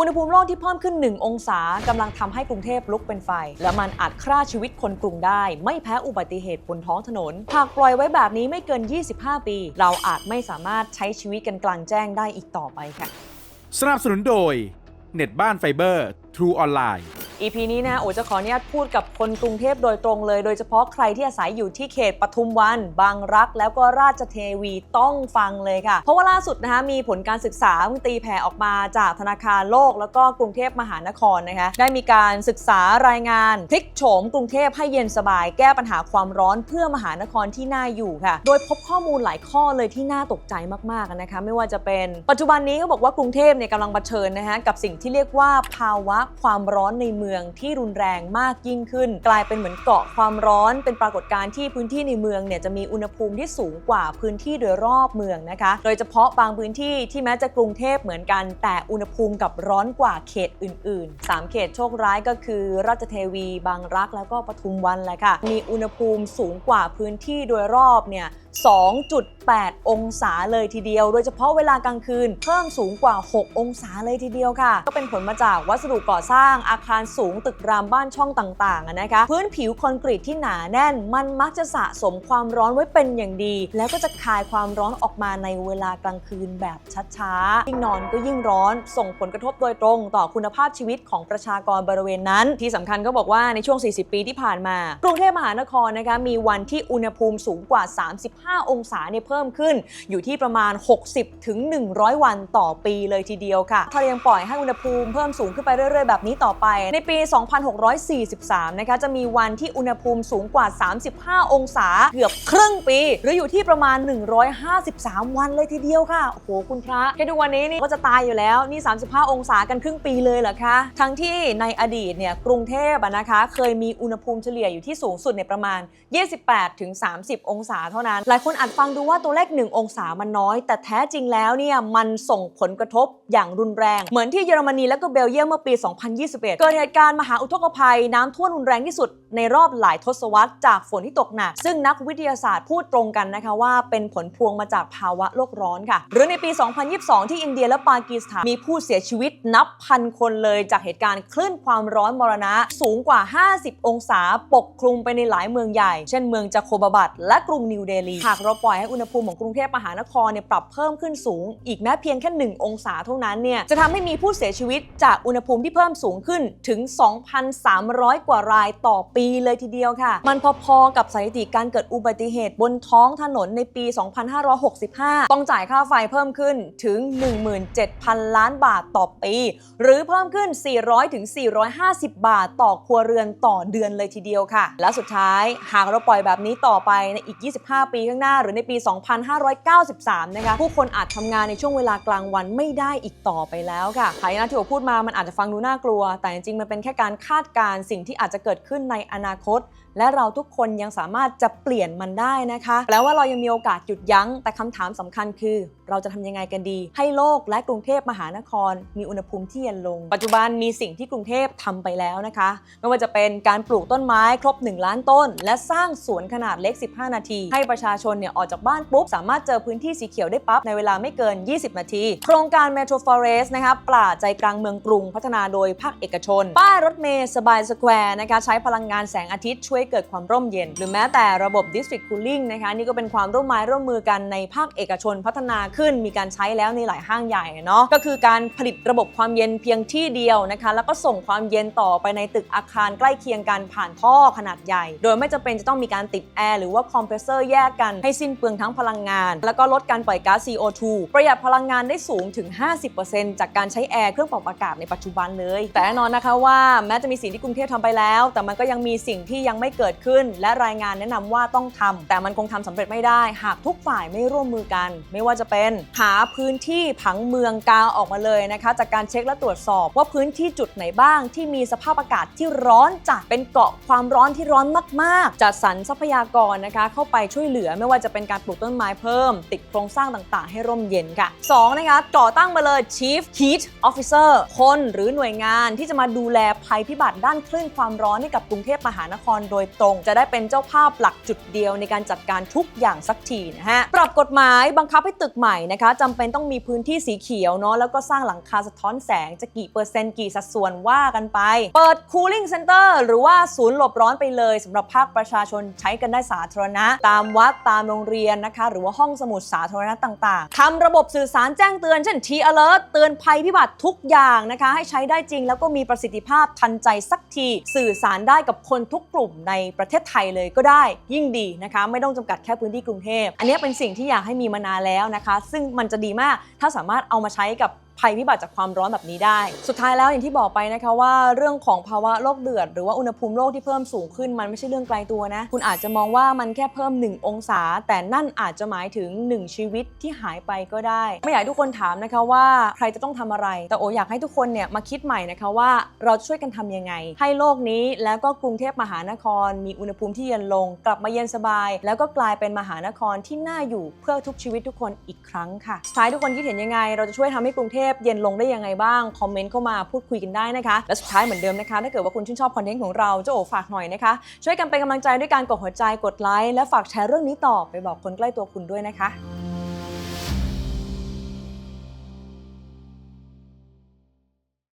อุณหภูมิโลกที่เพิ่มขึ้น 1 องศากำลังทำให้กรุงเทพลุกเป็นไฟ และมันอาจฆ่าชีวิตคนกรุงได้ ไม่แพ้อุบัติเหตุบนท้องถนน หากปล่อยไว้แบบนี้ไม่เกิน 25 ปี เราอาจไม่สามารถใช้ชีวิตกันกลางแจ้งได้อีกต่อไปค่ะ สนับสนุนโดย เน็ตบ้านไฟเบอร์ ทรูออนไลน์ EP นี้นะโอจะขออนุญาตพูดกับคนกรุงเทพโดยตรงเลย โดยเฉพาะใครที่อาศัยอยู่ที่เขตปทุมวัน บางรัก แล้วก็ราชเทวีต้องฟังเลยค่ะ เพราะว่าล่าสุดนะคะมีผลการศึกษาตีแผ่ออกมาจากธนาคารโลก แล้วก็กรุงเทพมหานครนะคะได้มีการศึกษารายงานพลิกโฉมกรุงเทพให้เย็นสบาย แก้ปัญหาความร้อนเพื่อมหานครที่น่าอยู่ค่ะ โดยพบข้อมูลหลายข้อเลยที่น่าตกใจมากๆนะคะไม่ว่าจะเป็น ปัจจุบันนี้เขาบอกว่ากรุงเทพเนี่ยกำลังเผชิญนะคะกับสิ่งที่เรียกว่าภาวะความร้อนในเมืองที่รุนแรงมากยิ่งขึ้น กลายเป็นเหมือนเกาะความร้อน เป็นปรากฏการณ์ที่พื้นที่ในเมืองเนี่ยจะมีอุณหภูมิที่สูงกว่าพื้นที่โดยรอบเมืองนะคะ โดยเฉพาะบางพื้นที่ที่แม้จะกรุงเทพเหมือนกัน แต่อุณหภูมิกับร้อนกว่าเขตอื่น ๆ 3 เขตโชคร้ายก็คือ ราชเทวี บางรักแล้วก็ปทุมวันแหละค่ะมีอุณหภูมิสูงกว่าพื้นที่โดยรอบเนี่ย2.8 องศาเลยทีเดียว โดยเฉพาะเวลากลางคืน เพิ่มสูงกว่า 6 องศาเลยทีเดียวค่ะ ก็เป็นผลมาจากวัสดุก่อสร้างอาคารสูงตึกรามบ้านช่องต่างๆนะคะ พื้นผิวคอนกรีตที่หนาแน่น มันมักจะสะสมความร้อนไว้เป็นอย่างดี แล้วก็จะคายความร้อนออกมาในเวลากลางคืนแบบช้าๆ ยิ่งนอนก็ยิ่งร้อน ส่งผลกระทบโดยตรงต่อคุณภาพชีวิตของประชากรบริเวณนั้น ที่สำคัญก็บอกว่าในช่วง 40 ปีที่ผ่านมา กรุงเทพมหานครนะคะมีวันที่อุณหภูมิสูงกว่า 35 องศาเนี่ยเพิ่มขึ้น อยู่ที่ประมาณ 60 ถึง 100 วันต่อปีเลยทีเดียวค่ะถ้ายังปล่อยให้อุณหภูมิเพิ่มสูงขึ้นไปเรื่อยๆ แบบนี้ต่อไปในปี 2643 นะคะ จะมีวันที่อุณหภูมิสูงกว่า 35 องศาเกือบครึ่งปี หรืออยู่ที่ประมาณ 153 วันเลยทีเดียวค่ะ โอ้โห คุณพระ แค่ดูวันนี้นี่ก็จะตายอยู่แล้ว นี่ 35 องศากันครึ่งปีเลยเหรอคะ ทั้งที่ในอดีตเนี่ยกรุงเทพนะคะ เคยมีอุณหภูมิเฉลี่ยอยู่ที่สูงสุดในประมาณ 28ถึง30 องศาเท่านั้น หลายคนอาจฟังดูว่าตัวเลข 1 องศามันน้อย แต่แท้จริงแล้วเนี่ยมันส่งผลกระทบอย่างรุนแรง เหมือนที่เยอรมนีและก็เบลเยียมเมื่อปี 2021 เกิดเหตุการมหาอุทกภัยน้ำท่วมรุนแรงที่สุดในรอบหลายทศวรรษจากฝนที่ตกหนัก ซึ่งนักวิทยาศาสตร์พูดตรงกันนะคะว่าเป็นผลพวงมาจากภาวะโลกร้อนค่ะ หรือในปี 2022 ที่อินเดียและปากีสถานมีผู้เสียชีวิตนับพันคนเลยจากเหตุการณ์คลื่นความร้อนมรณะ สูงกว่า 50 องศาปกคลุมไปในหลายเมืองใหญ่ เช่นเมืองจาโคบาบัดและกรุงนิวเดลี หากเราปล่อยให้อุณหภูมิของกรุงเทพมหานครเนี่ยปรับเพิ่มขึ้นสูง อีกแม้เพียงแค่ 1 องศาเท่านั้นเนี่ยจะทำให้มีผู้เสียชีวิตจากอุณหภูมิที่เพิ่มสูงขึ้นถึง2,300 กว่ารายต่อปีเลยทีเดียวค่ะ มันพอๆกับสถิติการเกิดอุบัติเหตุบนท้องถนนในปี 2565 ต้องจ่ายค่าไฟเพิ่มขึ้นถึง 17,000 ล้านบาทต่อปี หรือเพิ่มขึ้น 400ถึง450 บาทต่อครัวเรือนต่อเดือนเลยทีเดียวค่ะ และสุดท้ายหากเราปล่อยแบบนี้ต่อไปในอีก 25 ปีข้างหน้าหรือในปี 2593 นะคะ ผู้คนอาจทำงานในช่วงเวลากลางวันไม่ได้อีกต่อไปแล้วค่ะหายนะที่ผมพูดมามันอาจจะฟังดูน่ากลัว แต่จริงๆมันเป็นแค่การคาดการณ์สิ่งที่อาจจะเกิดขึ้นในอนาคต และเราทุกคนยังสามารถจะเปลี่ยนมันได้นะคะแปลว่าเรายังมีโอกาสหยุดยั้ง แต่คำถามสำคัญคือ เราจะทำยังไงกันดี ให้โลกและกรุงเทพมหานคร มีอุณหภูมิที่เย็นลง ปัจจุบันมีสิ่งที่กรุงเทพทำไปแล้วนะคะ ไม่ว่าจะเป็นการปลูกต้นไม้ครบ 1 ล้านต้น และสร้างสวนขนาดเล็ก 15 นาที ให้ประชาชนเนี่ยออกจากบ้านปุ๊บ สามารถเจอพื้นที่สีเขียวได้ปั๊บ ในเวลาไม่เกิน 20 นาที โครงการ Metro Forest นะคะปราใจกลางเมืองกรุงพัฒนาโดยภาคเอกชน ป้ายรถเมล์สบายสแควร์นะคะใช้พลังงานแสงอาทิตย์ช่วยเกิดความร่มเย็น หรือแม้แต่ระบบ District Cooling นะคะนี่ก็เป็นความร่วมไม้ร่วมมือกันในภาคเอกชนพัฒนาขึ้น มีการใช้แล้วในหลายห้างใหญ่เนาะก็คือการผลิตระบบความเย็นเพียงที่เดียวนะคะ แล้วก็ส่งความเย็นต่อไปในตึกอาคารใกล้เคียงกันผ่านท่อขนาดใหญ่ โดยไม่จำเป็นจะต้องมีการติดแอร์หรือว่าคอมเพรสเซอร์แยกกันให้สิ้นเปลืองทั้งพลังงาน แล้วก็ลดการปล่อยก๊าซ CO2 ประหยัดพลังงานได้สูงถึง 50%จากการใช้แอร์เครื่องปรับอากาศในปัจจุบันเลย แต่แน่นอนนะคะว่าแม้จะมีสิ่งที่กรุงเทพทำไปแล้ว แต่มันก็ยังมีสิ่งที่ยังไม่เกิดขึ้น และรายงานแนะนำว่าต้องทำแต่มันคงทำสำเร็จไม่ได้ หากทุกฝ่ายไม่ร่วมมือกัน ไม่ว่าจะเป็นหาพื้นที่ผังเมืองกาออกมาเลยนะคะ จากการเช็คและตรวจสอบ ว่าพื้นที่จุดไหนบ้าง ที่มีสภาพอากาศที่ร้อนจัดเป็นเกาะความร้อนที่ร้อนมาก ๆ จัดสรรทรัพยากรนะคะ เข้าไปช่วยเหลือไม่ว่าจะเป็นการปลูกต้นไม้เพิ่ม ติดโครงสร้างต่างๆ ให้ร่มเย็นค่ะ 2 นะคะก่อตั้งมาเลย Chief Heat Officer คนหรือหน่วยงานที่จะมาดูแลภัยพิบัติด้านคลื่นความร้อนให้กับกรุงเทพมหานครโดยยตรง จะได้เป็นเจ้าภาพหลักจุดเดียวในการจัดการทุกอย่างสักทีนะฮะ ปรับกฎหมายบังคับให้ตึกใหม่นะคะจำเป็นต้องมีพื้นที่สีเขียวเนาะแล้วก็สร้างหลังคาสะท้อนแสงจะกี่เปอร์เซ็นต์กี่สัดส่วนว่ากันไป เปิด cooling center หรือว่าศูนย์หลบร้อนไปเลยสำหรับภาคประชาชนใช้กันได้สาธารณะ ตามวัดตามโรงเรียนนะคะ หรือว่าห้องสมุดสาธารณะต่างๆทำระบบสื่อสารแจ้งเตือนเช่น T alert เตือนภัยพิบัติทุกอย่างนะคะ ให้ใช้ได้จริง แล้วก็มีประสิทธิภาพทันใจสักที สื่อสารได้กับคนทุกกลุ่มในประเทศไทยเลยก็ได้ยิ่งดีนะคะ ไม่ต้องจำกัดแค่พื้นที่กรุงเทพ อันนี้เป็นสิ่งที่อยากให้มีมานานแล้วนะคะ ซึ่งมันจะดีมากถ้าสามารถเอามาใช้กับ ภัยพิบัติจากความร้อนแบบนี้ได้ สุดท้ายแล้วอย่างที่บอกไปนะคะว่าเรื่องของภาวะโลกเดือด หรือว่าอุณหภูมิโลกที่เพิ่มสูงขึ้นมันไม่ใช่เรื่องไกลตัวนะ คุณอาจจะมองว่ามันแค่เพิ่ม 1 องศา แต่นั่นอาจจะหมายถึง 1 ชีวิตที่หายไปก็ได้ ไม่อยากให้ทุกคนถามนะคะว่าใครจะต้องทำอะไร แต่โออยากให้ทุกคนเนี่ยมาคิดใหม่นะคะว่าเราช่วยกันทำยังไง ให้โลกนี้แล้วก็กรุงเทพมหานคร มีอุณหภูมิที่เย็นลง กลับมาเย็นสบาย แล้วก็กลายเป็นมหานครที่น่าอยู่เพื่อทุกชีวิตทุกคนอีกครั้งค่ะท้ายทุกคนคิดเห็นยังไง เราจะช่วยทำให้กรุงเทพเย็นลงได้ยังไงบ้าง คอมเมนต์เข้ามาพูดคุยกันได้นะคะ และสุดท้ายเหมือนเดิมนะคะ ถ้าเกิดว่าคุณชื่นชอบคอนเทนต์ของเราเจ้าโอฝากหน่อยนะคะ ช่วยกันเป็นกำลังใจด้วยการกดหัวใจกดไลค์และฝากแชร์เรื่องนี้ต่อไปบอกคนใกล้ตัวคุณด้วยนะคะ